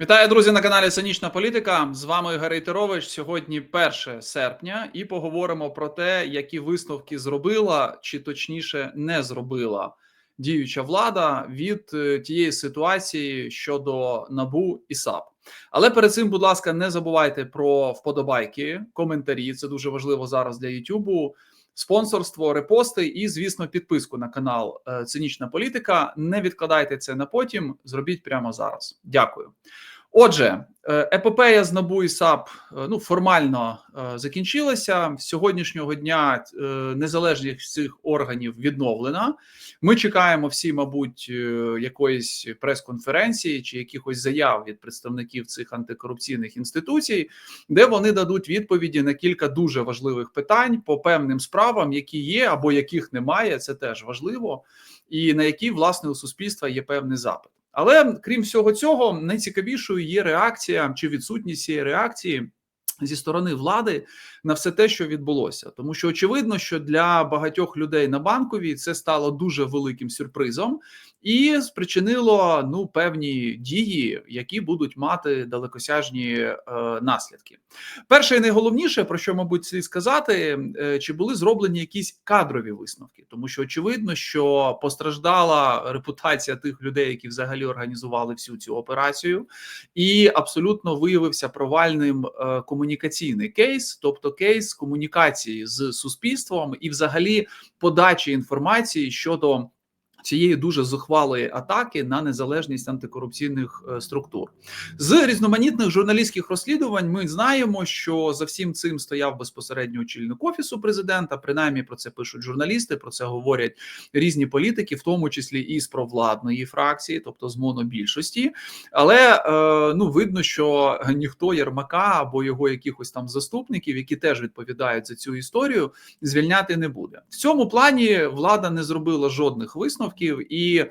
Вітаю, друзі, на каналі Цинічна Політика. З вами Ігор Рейтерович. Сьогодні 1 серпня, і поговоримо про те, які висновки зробила, чи точніше не зробила діюча влада від е, тієї ситуації щодо набу і САП. Але перед цим, будь ласка, не забувайте про вподобайки, коментарі. Це дуже важливо зараз для Ютубу. Спонсорство, репости і, звісно, підписку на канал е, Цинічна Політика. Не відкладайте це на потім. Зробіть прямо зараз. Дякую. Отже, е, епопея з НАБУ і САП е, ну формально е, закінчилася. З сьогоднішнього дня незалежність цих органів відновлена. Ми чекаємо всі, мабуть, якоїсь прес-конференції чи якихось заяв від представників цих антикорупційних інституцій, де вони дадуть відповіді на кілька дуже важливих питань по певним справам, які є або яких немає. Це теж важливо, і на які власне у суспільства є певний запит. Але крім всього цього, найцікавішою є реакція чи відсутність цієї реакції зі сторони влади на все те, що відбулося, тому що очевидно, що для багатьох людей на банковій це стало дуже великим сюрпризом і спричинило ну певні дії, які будуть мати далекосяжні е, наслідки. Перше і найголовніше, про що мабуть слід сказати, е, чи були зроблені якісь кадрові висновки, тому що очевидно, що постраждала репутація тих людей, які взагалі організували всю цю операцію, і абсолютно виявився провальним е, комунікаційний кейс, тобто кейс комунікації з суспільством і, взагалі, подачі інформації щодо цієї дуже зухвалої атаки на незалежність антикорупційних е, структур з різноманітних журналістських розслідувань. Ми знаємо, що за всім цим стояв безпосередньо очільник офісу президента. Принаймні про це пишуть журналісти. Про це говорять різні політики, в тому числі і з провладної фракції, тобто з монобільшості. Але е, ну видно, що ніхто Єрмака або його якихось там заступників, які теж відповідають за цю історію, звільняти не буде в цьому плані. Влада не зробила жодних висновків висновків, і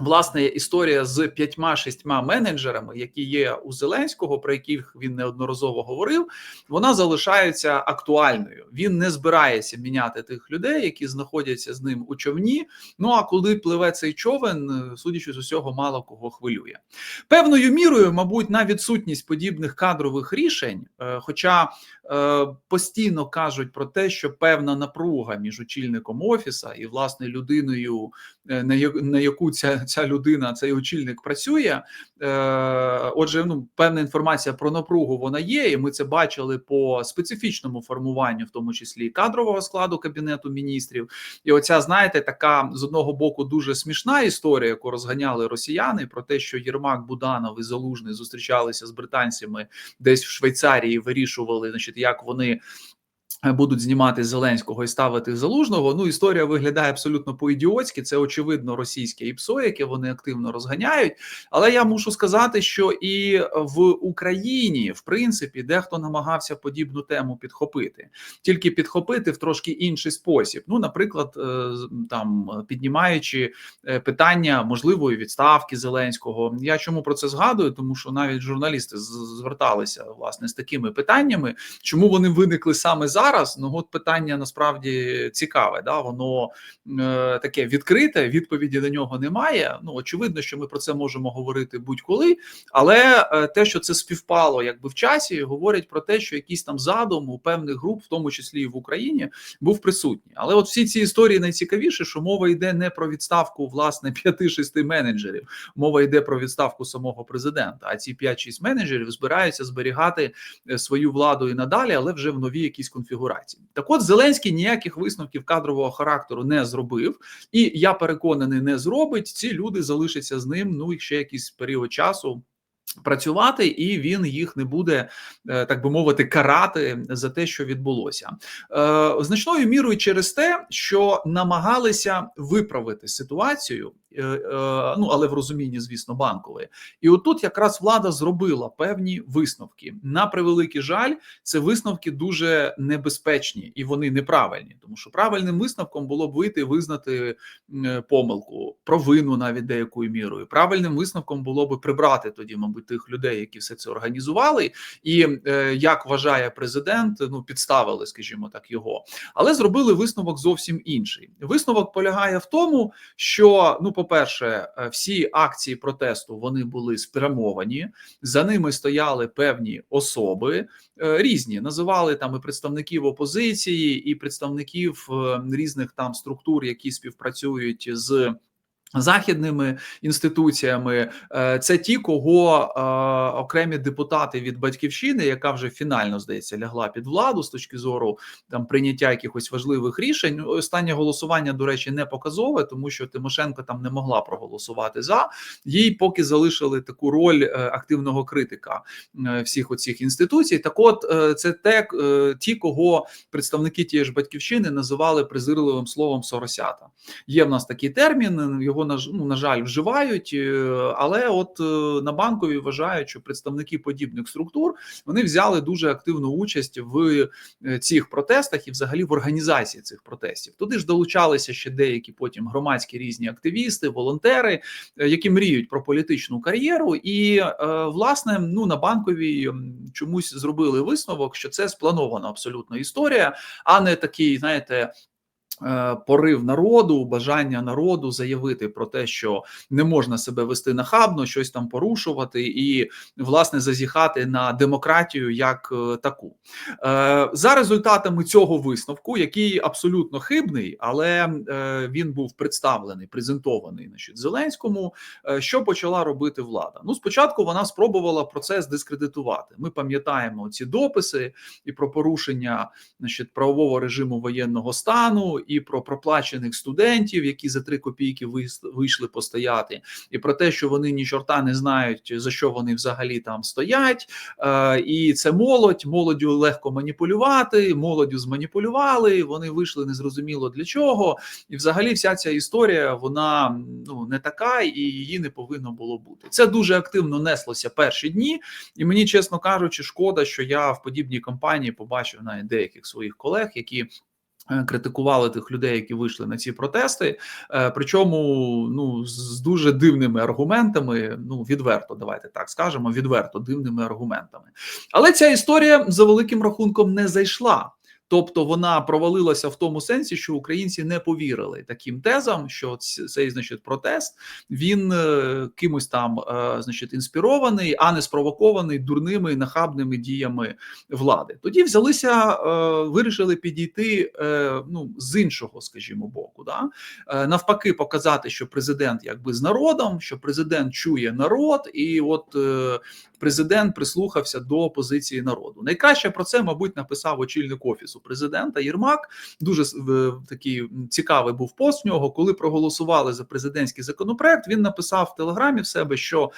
власне історія з п'ятьма-шістьма менеджерами, які є у Зеленського, про яких він неодноразово говорив, вона залишається актуальною. Він не збирається міняти тих людей, які знаходяться з ним у човні. Ну а коли пливе цей човен, судячи з усього, мало кого хвилює певною мірою, мабуть, на відсутність подібних кадрових рішень, е, хоча Е, постійно кажуть про те, що певна напруга між очільником офіса і власне людиною, на яку ця ця людина, цей очільник працює. Е, отже, ну певна інформація про напругу вона є, і ми це бачили по специфічному формуванню, в тому числі кадрового складу кабінету міністрів. І оця, знаєте, така з одного боку дуже смішна історія, яку розганяли росіяни, про те, що Єрмак Буданов і Залужний зустрічалися з британцями десь в Швейцарії, вирішували значить, як вони Будуть знімати Зеленського і ставити залужного. Ну історія виглядає абсолютно по-ідіотськи. Це очевидно російське ІПСО, яке вони активно розганяють. Але я мушу сказати, що і в Україні, в принципі, дехто намагався подібну тему підхопити, тільки підхопити в трошки інший спосіб. Ну, наприклад, е, там піднімаючи е, питання можливої відставки Зеленського. Я чому про це згадую? Тому що навіть журналісти зверталися власне з такими питаннями, чому вони виникли саме зараз зараз ну от питання насправді цікаве. Да, воно е, таке відкрите, відповіді на нього немає. Ну очевидно, що ми про це можемо говорити будь-коли, але е, те, що це співпало, якби в часі, говорять про те, що якийсь там задум у певних груп, в тому числі і в Україні, був присутній. Але от всі ці історії найцікавіше, що мова йде не про відставку власне п'яти-шести менеджерів, мова йде про відставку самого президента. А ці 5-6 менеджерів збираються зберігати е, свою владу і надалі, але вже в новій якійсь конфігурації конфігурації. Так, от Зеленський ніяких висновків кадрового характеру не зробив, і я переконаний, не зробить. Ці люди залишаться з ним. Ну і ще якийсь період часу. Працювати, і він їх не буде, е, так би mовити, карати за те, що відбулося е, значною мірою через те, що намагалися виправити ситуацію ну але в розумінні, звісно, банкової. І отут якраз влада зробила певні висновки. На превеликий жаль, це висновки дуже небезпечні і вони неправильні, тому що правильним висновком було б вийти визнати е, помилку, провину навіть деякою мірою. Правильним висновком було б прибрати тоді, мабуть, тих людей, які все це організували, і як вважає президент, ну підставили, скажімо так, його, але зробили висновок зовсім інший. Висновок полягає в тому, що ну по по-перше, е, всі акції протесту вони були спрямовані. За ними стояли певні особи е, різні. Називали там і представників опозиції, і представників е, різних там структур, які співпрацюють з. Західними інституціями Е, це ті, кого е, окремі депутати від батьківщини, яка вже фінально здається лягла під владу з точки зору там прийняття якихось важливих рішень. Ну, Останнє голосування, до речі, не показове, тому що Тимошенко там не могла проголосувати за їй, поки залишили таку роль е, активного критика е, всіх оцих інституцій. Так, от це те, ті, кого представники тієї ж батьківщини називали презирливим словом соросята. Є в нас такий термін, його ж- ну, на жаль вживають, е, але от е, на банковій вважають, що представники подібних структур вони взяли дуже активну участь в е, цих протестах і взагалі в організації цих протестів. Туди ж долучалися ще деякі потім громадські різні активісти, волонтери, які мріють про політичну кар'єру, і власне ну на банковій чомусь зробили висновок, що це спланована абсолютно історія, а не такий, знаєте. Е, Порив народу, бажання народу заявити про те, що не можна себе вести нахабно, щось там порушувати, і власне зазіхати на демократію як е, таку. Е, За результатами цього висновку, який абсолютно хибний, але він був представлений, презентований значить, Зеленському. Що почала робити влада? Ну, спочатку вона спробувала процес дискредитувати. Ми пам'ятаємо ці дописи і про порушення значить, правового режиму воєнного стану, і про проплачених студентів, які за три копійки вийшли постояти, і про те, що вони ні чорта не знають за що вони взагалі там стоять. Е, і це молодь, молоддю легко маніпулювати, молоддю зманіпулювали. Вони вийшли незрозуміло для чого. І взагалі вся ця історія вона ну не така, і її не повинно було бути. Це дуже активно неслося перші дні, і мені, чесно кажучи, шкода, що я в подібній кампанії побачив навіть деяких своїх колег, які. Е, Критикували тих людей, які вийшли на ці протести, е, причому ну з дуже дивними аргументами. Ну відверто, давайте так скажемо, відверто дивними аргументами. Але ця історія за великим рахунком не зайшла. Тобто вона провалилася в тому сенсі, що українці не повірили таким тезам, що цей значить протест він е, кимось там е, значить інспірований, а не спровокований дурними нахабними діями влади. Тоді взялися, е, вирішили підійти ну з іншого, скажімо, боку, да навпаки, показати, що президент якби з народом, що президент чує народ, і от президент прислухався до позиції народу. Найкраще про це, мабуть, написав очільник офісу президента Єрмак. Дуже такий цікавий був пост в нього. Коли проголосували за президентський законопроект, він написав в телеграмі в себе, що.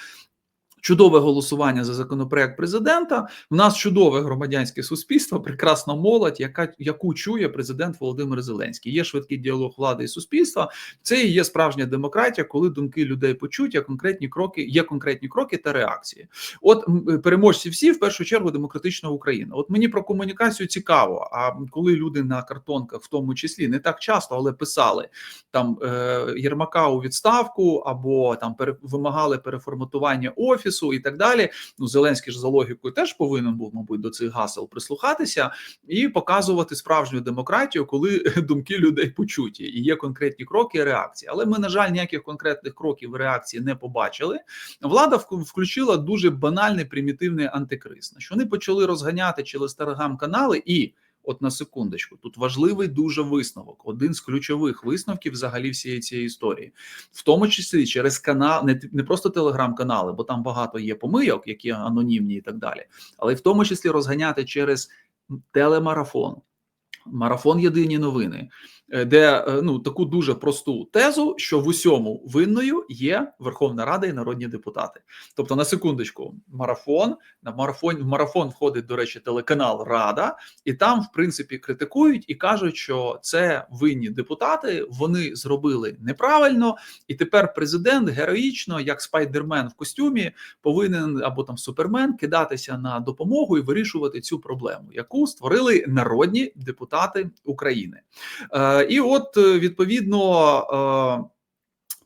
Чудове голосування за законопроект президента. У нас чудове громадянське суспільство, прекрасна молодь, яка яку чує президент Володимир Зеленський. Є швидкий діалог влади і суспільства. Це і є справжня демократія, коли думки людей почуті, а конкретні кроки є конкретні кроки та реакції. От переможці всі в першу чергу демократична Україна. От мені про комунікацію цікаво. А коли люди на картонках, в тому числі, не так часто, але писали там е, Єрмака у відставку або там вимагали переформатування офісу і так далі. Ну Зеленський ж за логікою теж повинен був, мабуть, до цих гасел прислухатися і показувати справжню демократію, коли думки людей почуті, і є конкретні кроки і реакції. Але ми, на жаль, ніяких конкретних кроків реакції не побачили. Влада включила дуже банальний примітивний антикриз. На що вони почали розганяти через телеграм-канали і. От на секундочку, тут важливий дуже висновок, один з ключових висновків взагалі всієї цієї історії, в тому числі через канал, не, не просто телеграм-канали, бо там багато є помийок, які анонімні і так далі, але в тому числі розганяти через телемарафон, марафон Єдині новини, де е, ну таку дуже просту тезу, що в усьому винною є Верховна Рада і народні депутати. Тобто, на секундочку, марафон на марафон в марафон входить, до речі, телеканал Рада, і там, в принципі, критикують і кажуть, що це винні депутати, вони зробили неправильно, і тепер президент героїчно, як спайдермен в костюмі, повинен або там супермен кидатися на допомогу і вирішувати цю проблему, яку створили народні депутати України. Е, і от е, відповідно.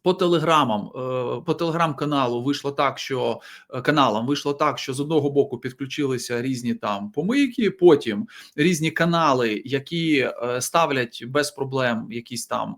По телеграмам, е, по телеграм-каналу вийшло так, що е, каналам вийшло так, що з одного боку підключилися різні там помийки, потім різні канали, які е, ставлять без проблем якісь там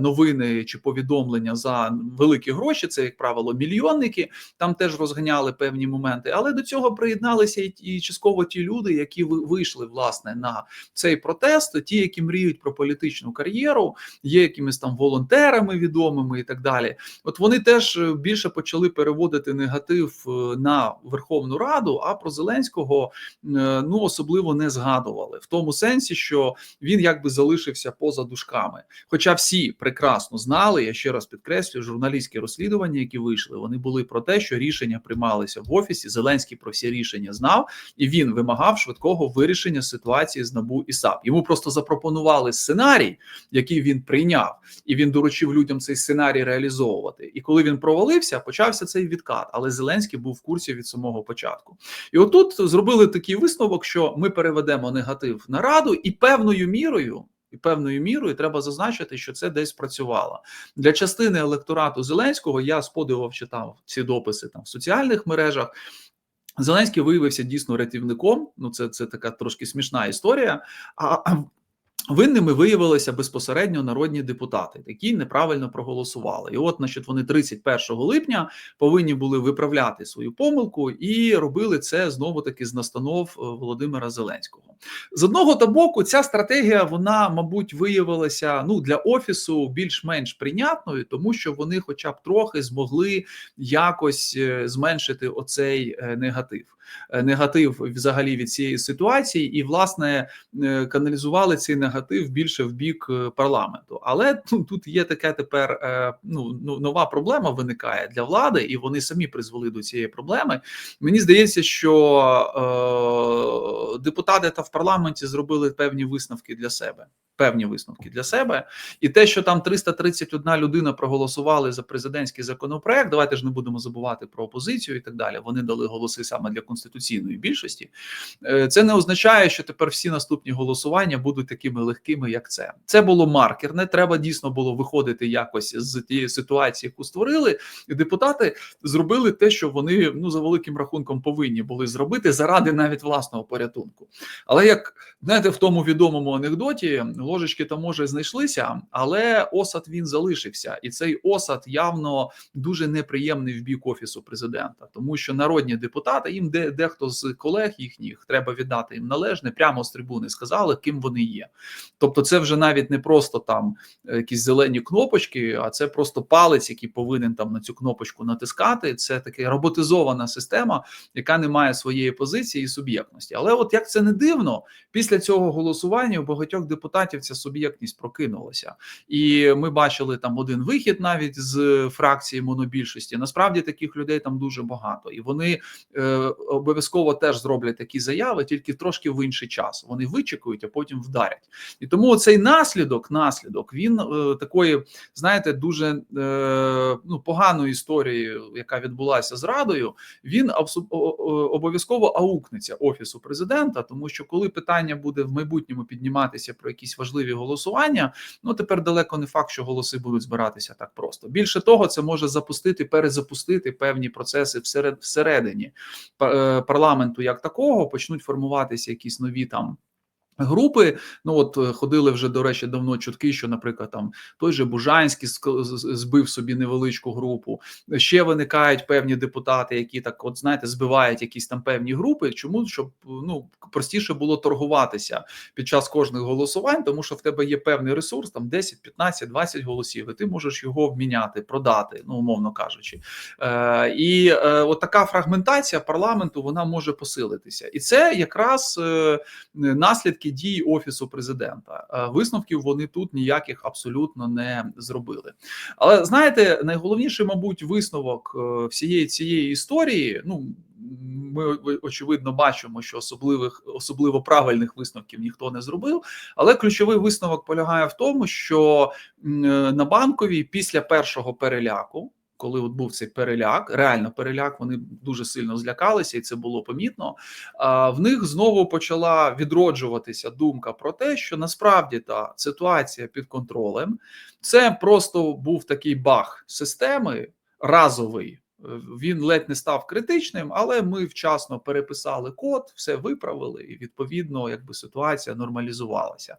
новини чи повідомлення за великі гроші. Це як правило мільйонники. Там теж розганяли певні моменти. Але до цього приєдналися і, частково ті люди, які ви- вийшли власне на цей протест, ті, які мріють про політичну кар'єру, є якимись там волонтерами відомими і так далі. От вони теж е, більше почали переводити негатив е, на Верховну Раду, а про Зеленського е, ну особливо не згадували в тому сенсі, що він якби залишився поза дужками. Хоча всі прекрасно знали, я ще раз підкреслюю, журналістські розслідування, які вийшли, вони були про те, що рішення приймалися в офісі. Зеленський про всі рішення знав, і він вимагав швидкого вирішення ситуації з НАБУ і САП. Йому просто запропонували сценарій, який він прийняв, і він доручив людям цей сценарій реалізовувати. І коли він провалився, почався цей відкат. Але Зеленський був в курсі від самого початку. І отут зробили такий висновок, що ми переведемо негатив на раду, і певною мірою. І певною мірою треба зазначити, що це десь працювало для частини електорату Зеленського. Я з подивом читав ці дописи там в соціальних мережах. Зеленський виявився дійсно рятівником. Ну, це, це така трошки смішна історія. А винними виявилися безпосередньо народні депутати, які неправильно проголосували. І от, значить, вони 31 липня повинні були виправляти свою помилку і робили це знову таки з настанов е, Володимира Зеленського. З одного та боку, ця стратегія вона, мабуть, виявилася ну для офісу більш-менш прийнятною, тому що вони, хоча б трохи, змогли якось е, зменшити оцей е, негатив. Е, Негатив взагалі від цієї ситуації, і власне е, каналізували цей негатив більше в бік е, парламенту. Але ну, тут є така тепер ну, ну нова проблема виникає для влади, і вони самі призвели до цієї проблеми. Мені здається, що е, депутати та в парламенті зробили певні висновки для себе. Певні висновки для себе, і те, що там 331 людина проголосували за президентський законопроект. Давайте ж не будемо забувати про опозицію і так далі. Вони дали голоси саме для конституційної більшості. Е, Це не означає, що тепер всі наступні голосування будуть такими легкими, як це. Це було маркерне. Треба дійсно було виходити якось з тієї ситуації, яку створили. І депутати зробили те, що вони ну за великим рахунком повинні були зробити заради навіть власного порятунку. Але як знаєте, в тому відомому анекдоті ложечки там може знайшлися, але осад він залишився, і цей осад явно дуже неприємний в бік офісу президента, тому що народні депутати їм де дехто з колег їхніх треба віддати їм належне, прямо з трибуни сказали, ким вони є. Тобто, це вже навіть не просто там е, якісь зелені кнопочки, а це просто палець, який повинен там на цю кнопочку натискати. Це така роботизована система, яка не має своєї позиції і суб'єктності. Але от як це не дивно, після цього голосування у багатьох депутатів ця суб'єктність прокинулася, і ми бачили там один вихід навіть з фракції монобільшості. Насправді таких людей там дуже багато, і вони е, обов'язково теж зроблять такі заяви, тільки трошки в інший час. Вони вичекують, а потім вдарять. І тому цей наслідок, наслідок він е, такої, знаєте, дуже е, ну поганої історії, яка відбулася з радою. Він обов'язково аукнеться офісу президента, тому що коли питання буде в майбутньому підніматися про якісь важливі голосування, ну тепер далеко не факт, що голоси будуть збиратися так просто. Більше того, це може запустити, перезапустити певні процеси всеред всередині е, парламенту, як такого, почнуть формуватися якісь нові там. Групи, ну от е, ходили вже до речі, давно чутки, що, наприклад, там той же Бужанський збив собі невеличку групу. Ще виникають певні депутати, які так, от знаєте, збивають якісь там певні групи. Чому щоб ну простіше було торгуватися під час кожних голосувань, тому що в тебе є певний ресурс, там 10, 15, 20 голосів, і ти можеш його обміняти, продати, ну умовно кажучи. Е, і е, от така фрагментація парламенту вона може посилитися, і це якраз е, наслідки дій офісу президента. Е, Висновків вони тут ніяких абсолютно не зробили. Але знаєте, найголовніший, мабуть, висновок е, всієї цієї історії. Ну ми очевидно бачимо, що особливих особливо правильних висновків ніхто не зробив. Але ключовий висновок полягає в тому, що е, на банковій після першого переляку. Коли от був цей переляк, реально переляк, вони дуже сильно злякалися, і це було помітно. В них знову почала відроджуватися думка про те, що насправді та ситуація під контролем це просто був такий баг системи разовий. Він ледь не став критичним, але ми вчасно переписали код, все виправили, і відповідно, якби ситуація нормалізувалася.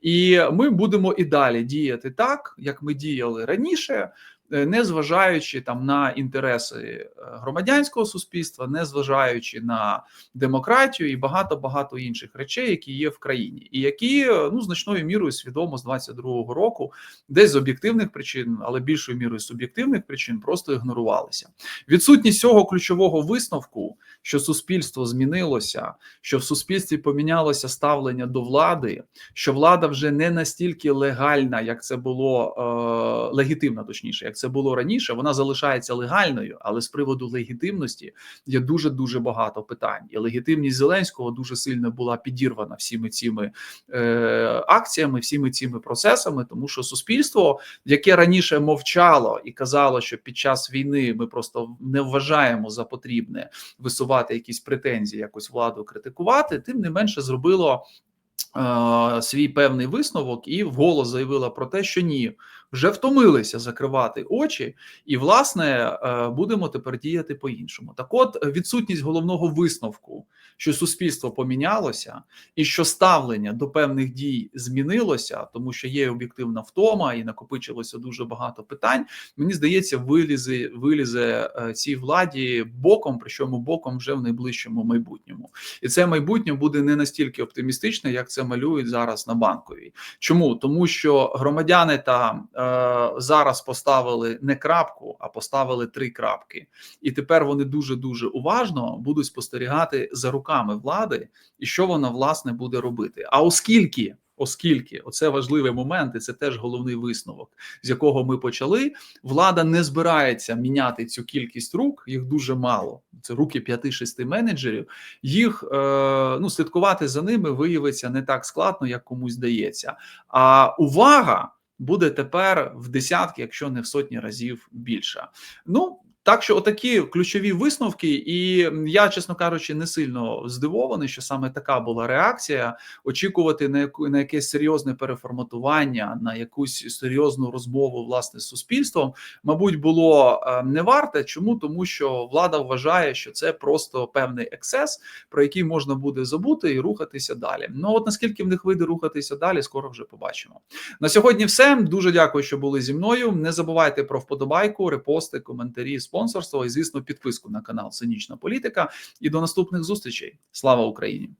І ми будемо і далі діяти так, як ми діяли раніше, не зважаючи там на інтереси е, громадянського суспільства, не зважаючи на демократію і багато багато інших речей, які є в країні, і які е, ну значною мірою свідомо з 22-го року, десь з об'єктивних причин, але більшою мірою суб'єктивних причин, просто ігнорувалися. Відсутність цього ключового висновку, що суспільство змінилося, що в суспільстві помінялося ставлення до влади, що влада вже не настільки легальна, як це було е, легітимна, точніше, як це було раніше. Вона залишається легальною, але з приводу легітимності є дуже дуже багато питань. І легітимність Зеленського дуже сильно була підірвана всіми цими е, акціями, всіми цими процесами, тому що суспільство, яке раніше мовчало і казало, що під час війни ми просто не вважаємо за потрібне висувати якісь претензії, якось владу критикувати, тим не менше зробило. е, Свій певний висновок і вголос заявила про те, що ні, вже втомилися закривати очі, і власне е, будемо тепер діяти по-іншому. Так, от відсутність головного висновку, що суспільство помінялося, і що ставлення до певних дій змінилося, тому що є об'єктивна втома і накопичилося дуже багато питань. Мені здається, вилізе вилізе е, цій владі боком, причому боком вже в найближчому майбутньому, і це майбутнє буде не настільки оптимістичне, як це малюють зараз на банковій. Чому тому, що громадяни там е, зараз поставили не крапку, а поставили три крапки, і тепер вони дуже дуже уважно будуть спостерігати за руками влади, і що вона власне буде робити. А оскільки. Оскільки оце важливий момент, і це теж головний висновок, з якого ми почали. Влада не збирається міняти цю кількість рук, їх дуже мало. Це руки 5-6 менеджерів. Їх е, ну слідкувати за ними виявиться не так складно, як комусь здається. А увага буде тепер в десятки, якщо не в сотні разів більша. Ну так що отакі ключові висновки, і я, чесно кажучи, не сильно здивований, що саме така була реакція. Очікувати на яку на якесь серйозне переформатування, на якусь серйозну розмову власне з суспільством, мабуть, було е, не варте. Чому тому, що влада вважає, що це просто певний ексес, про який можна буде забути і рухатися далі. Ну от наскільки в них вийде рухатися далі, скоро вже побачимо. На сьогодні, все дуже дякую, що були зі мною. Не забувайте про вподобайку, репости, коментарі, спонсорство і, звісно, підписку на канал Цинічна Політика. І до наступних зустрічей. Слава Україні!